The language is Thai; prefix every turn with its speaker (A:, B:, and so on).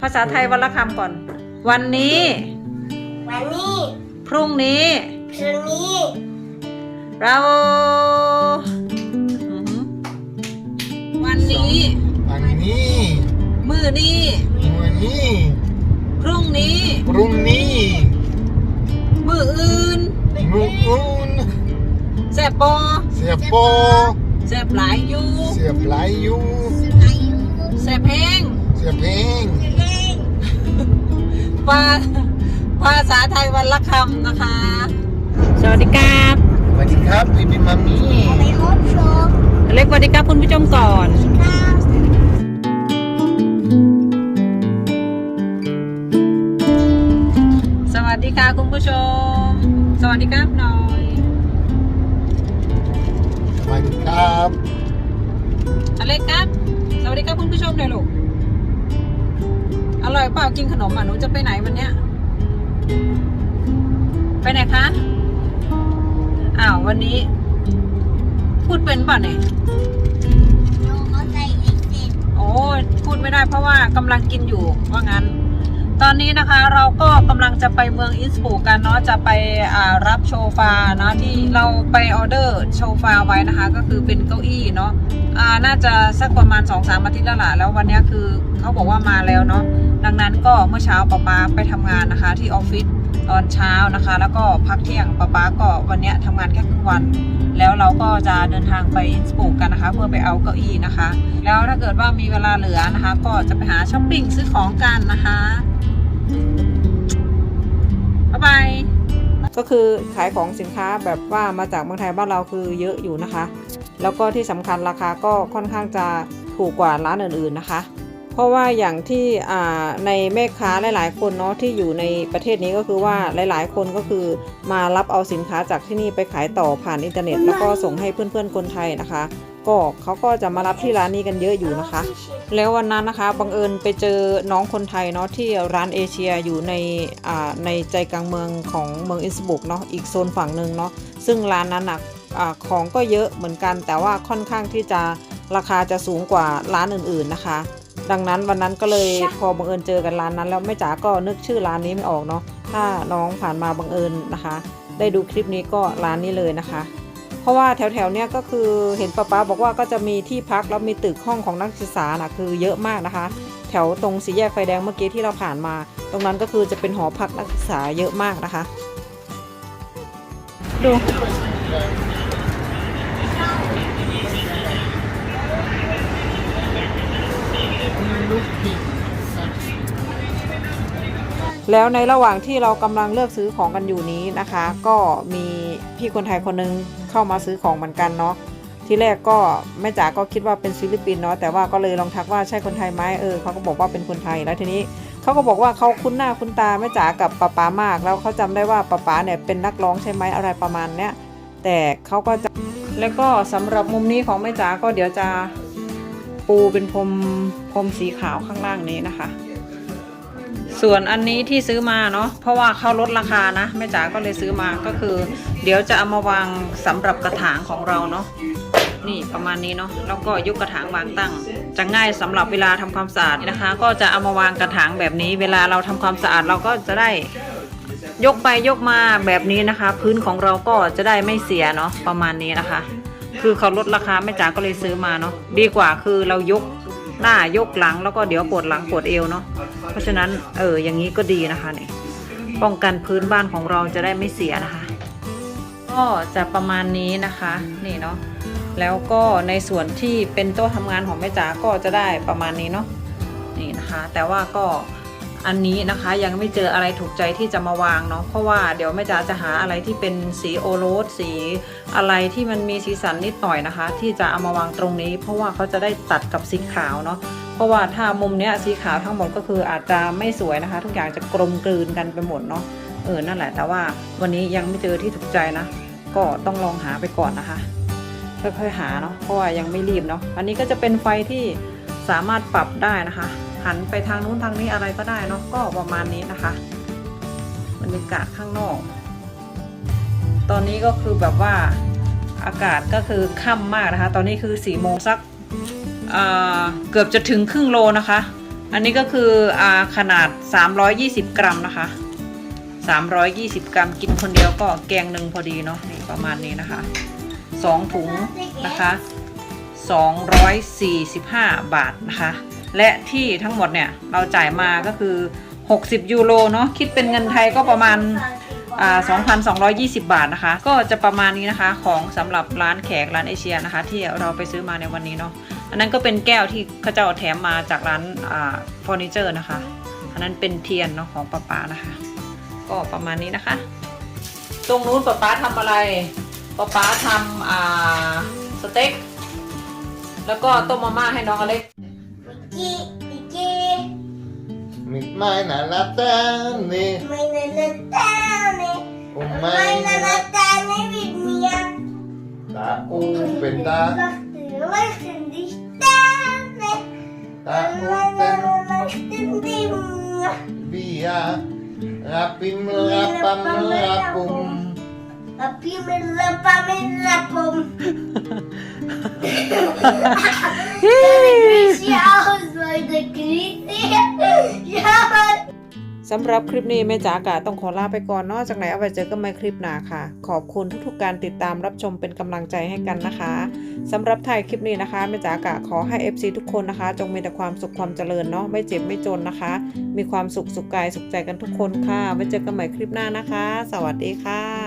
A: ภาษาไทยวันละคำก่อน วันนี้
B: วันนี้
A: พรุ่งนี้
B: พรุ่งนี้
A: เราอือหือวันนี้
C: อันนี้
A: มือนี้
C: วันนี้
A: พรุ่งนี้
C: พรุ่งนี้
A: มืออื่น
C: มื้ออื่น
A: แซ่บปอ
C: เสียโป
A: แซ่บหลายอยู่
C: เสียบไหลอยู่
B: อายุ
A: แซ่บแพง
C: เสียเพลง
B: เพลง
A: ภาภาษาไทยวันละคำนะคะ สวัสดีครับ
C: สวัสดีครับพี่พี่มามี
B: ไปพบชม
A: เล็กสวัสดีครับคุณผู้ชมก่อน
B: ข้าว
A: สวัสดีค่ะคุณผู้ชม สวัสดีครับหน่อย
C: สวัสดีครับ
A: อเล็กครับ สวัสดีครับคุณผู้ชมหน่อยลูก อร่อยเปล่ากินขนมอะหนูจะไปไหนวันเนี้ย ไปไหนคะ อ้าววันนี้ พูดเป็นเปล่ะเนี่ย
B: โยเขาใส่เอ็กเซน
A: โอ้ยพูดไม่ได้เพราะว่ากำลังกินอยู่ว่างั้น ตอนนี้นะคะเราก็กำลังจะไปเมืองอินสบรูกกันเนาะจะไปรับโชฟาเนาะที่เราไปออเดอร์โชฟาไว้นะคะ ก็คือเป็นเก้าอี้เนาะน่าจะสักประมาณ2อสามอาทิตย์แล้วล่ะแล้ววันนี้คือเขาบอกว่ามาแล้วเนาะดังนั้นก็เมื่อเช้าป๊าป๊าไปทำงานนะคะที่ออฟฟิศ ตอนเช้านะคะ แล้วก็พักเที่ยงป๊าป๊าก็วันนี้ยทำงานแค่ครึ่งวัน แล้วเราก็จะเดินทางไปอินสบรูกกันนะคะ เพื่อไปเอาเก้าอี้นะคะ แล้วถ้าเกิดว่ามีเวลาเหลือนะคะ ก็จะไปหาช้อปปิ้งซื้อของกันนะคะบ๊ายบายก็คือขายของสินค้าแบบว่ามาจากเมืองไทยบ้านเราคือเยอะอยู่นะคะ แล้วก็ที่สำคัญราคาก็ค่อนข้างจะถูกกว่าร้านอื่นๆนะคะ ราะว่าอย่างที่อ่าในแม่ค้าหลาย ๆ คนเนาะที่อยู่ในประเทศนี้ก็คือว่าหลาย ๆ คนก็คือมารับเอาสินค้าจากที่นี่ไปขายต่อผ่านอินเทอร์เน็ต แล้วก็ส่งให้เพื่อน ๆ คนไทยนะคะ ก็เขาก็จะมารับที่ร้านนี้กันเยอะอยู่นะคะ แล้ววันนั้นนะคะบังเอิญไปเจอน้องคนไทยเนาะที่ร้านเอเชียอยู่ในอ่าในใจกลางเมืองของเมืองอินสบรุกเนาะอีกโซนฝั่งหนึ่งเนาะซึ่งร้านนั้นนะอาของก็เยอะเหมือนกัน แต่ว่าค่อนข้างที่จะราคาจะสูงกว่าร้านอื่น ๆ นะคะ ดังนั้นวันนั้นก็เลยพอบังเอิญเจอกันร้านนั้น แล้วแม่จ๋าก็นึกชื่อร้านนี้ไม่ออกเนาะถ้าน้องผ่านมาบังเอิญนะคะ ได้ดูคลิปนี้ก็ร้านนี้เลยนะคะ เพราะว่าแถวๆเนี้ยก็คือเห็นป้าป๊าบอกว่าก็จะมีที่พักแล้วมีตึกห้องของนักศึกษานะคือเยอะมากนะคะ แถวตรงสี่แยกไฟแดงเมื่อกี้ที่เราผ่านมา ตรงนั้นก็คือจะเป็นหอพักนักศึกษาเยอะมากนะคะ ดู แล้วในระหว่างที่เรากำลังเลือกซื้อของกันอยู่นี้นะคะ ก็มีพี่คนไทยคนหนึงเข้ามาซื้อของเหมือนกันเนาะที่แรกก็แม่จ๋าก็คิดว่าเป็นฟิลิปปินส์เนาะแต่ว่าก็เลยลองทักว่าใช่คนไทยไหมเออเขาก็บอกว่าเป็นคนไทยแล้วทีนี้เขาก็บอกว่าเขาคุ้นหน้าคุ้นตาแม่จ๋ากับป๊าป๊ามาก แล้วเขาจำได้ว่าป๊าป๊าเนี่ยเป็นนักร้องใช่ไหมอะไรประมาณเนี้ยแต่เขาก็จะแล้วก็สำหรับมุมนี้ของแม่จ๋าก็เดี๋ยวจะปูเป็นพรมพรมสีขาวข้างล่างนี้นะคะ ส่วนอันนี้ที่ซื้อมาเนาะเพราะว่าเขาลดราคานะแม่จ๋าก็เลยซื้อมาก็คือ เดี๋ยวจะเอามาวางสำหรับกระถางของเราเนาะนี่ประมาณนี้เนาะแล้วก็ยกกระถางวางตั้ง จะง่ายสำหรับเวลาทำความสะอาดนะคะ ก็จะเอามาวางกระถางแบบนี้ เวลาเราทำความสะอาดเราก็จะได้ยกไปยกมาแบบนี้นะคะ พื้นของเราก็จะได้ไม่เสียเนาะประมาณนี้นะคะ คือเขาลดราคาแม่จ๋าก็เลยซื้อมาเนาะดีกว่าคือเรายก หน้ายกหลังแล้วก็เดี๋ยวปวดหลังปวดเอวเนาะเพราะฉะนั้นเอออย่างนี้ก็ดีนะคะเนี่ยป้องกันพื้นบ้านของเราจะได้ไม่เสียนะคะ ก็จะประมาณนี้นะคะนี่เนาะแล้วก็ในส่วนที่เป็นโต๊ะทำงานของแม่จ๋าก็จะได้ประมาณนี้เนาะนี่นะคะ แต่ว่าก็ อันนี้นะคะยังไม่เจออะไรถูกใจที่จะมาวางเนาะเพราะว่าเดี๋ยวแม่จ๋าจะหาอะไรที่เป็นสีโอโรสสีอะไรที่มันมีสีสันนิดหน่อยนะคะ ที่จะเอามาวางตรงนี้ เพราะว่าเขาจะได้ตัดกับสีขาวเนาะเพราะว่าถ้ามุมเนี้ยสีขาวทั้งหมดก็คืออาจจะไม่สวยนะคะ ทุกอย่างจะกลมกลืนกันไปหมดเนาะเออนั่นแหละ แต่ว่าวันนี้ยังไม่เจอที่ถูกใจนะ ก็ต้องลองหาไปก่อนนะคะค่อยๆหาเนาะเพราะว่ายังไม่รีบเนาะอันนี้ก็จะเป็นไฟที่สามารถปรับได้นะคะ หันไปทางนู้นทางนี้อะไรก็ได้เนาะก็ประมาณนี้นะคะบรรยากาศข้างนอก ตอนนี้ก็คือแบบว่าอากาศก็คือค่ำมากนะคะ ตอนนี้คือสี่โมงสักเกือบจะถึงครึ่งโลนะคะ อันนี้ก็คืออาขนาด 320 กรัมนะคะ 320 กรัมกินคนเดียวก็แกงหนึ่งพอดีเนาะนี่ประมาณนี้นะคะสองถุงนะคะ 245 บาทนะคะ และที่ทั้งหมดเนี่ยเราจ่ายมาก็คือ 60 ยูโรเนาะคิดเป็นเงินไทยก็ประมาณอ่า2,220 บาทนะคะ ก็จะประมาณนี้นะคะของสำหรับร้านแขกร้านเอเชียนะคะ ที่เราไปซื้อมาในวันนี้เนาะอันนั้นก็เป็นแก้วที่เขาเจ้าแถมมาจากร้านเฟอร์นิเจอร์นะคะ อันนั้นเป็นเทียนเนาะของป้าป๊านะคะ ก็ประมาณนี้นะคะ ตรงนู้นป้าป๊าทำอะไรป้าป๊าทำสเต็กแล้วก็ต้มมาม่าให้น้องอเล็ก
B: Mi
C: maina Natane. tane,
B: and Natane.
C: Oh,
B: mine
C: and
B: Natane with me.
C: Da open ta
B: Lachen die Sterne.
C: Da
B: open.
C: Via. Rapim, rapam, rapum.
B: Rapim, rapam, rapum. Grüße aus, Leute. Grüße. Ja,
A: สำหรับคลิปนี้แม่จ๋ากะต้องขอลาไปก่อนเนอกจากไหนเอาไว้เจอกันใหม่คลิปหน้าค่ะ ขอบคุณทุกๆการติดตามรับชมเป็นกำลังใจให้กันนะคะสำหรับถ่ายคลิปนี้นะคะแม่จ๋ากะขอให้ FC ทุกคนนะคะ จงมีแต่ความสุขความเจริญเนาะไม่เจ็บไม่จนนะคะ มีความสุขสุขกายสุขใจกันทุกคนค่ะไว้เจอกันใหม่คลิปหน้านะคะ สวัสดีค่ะ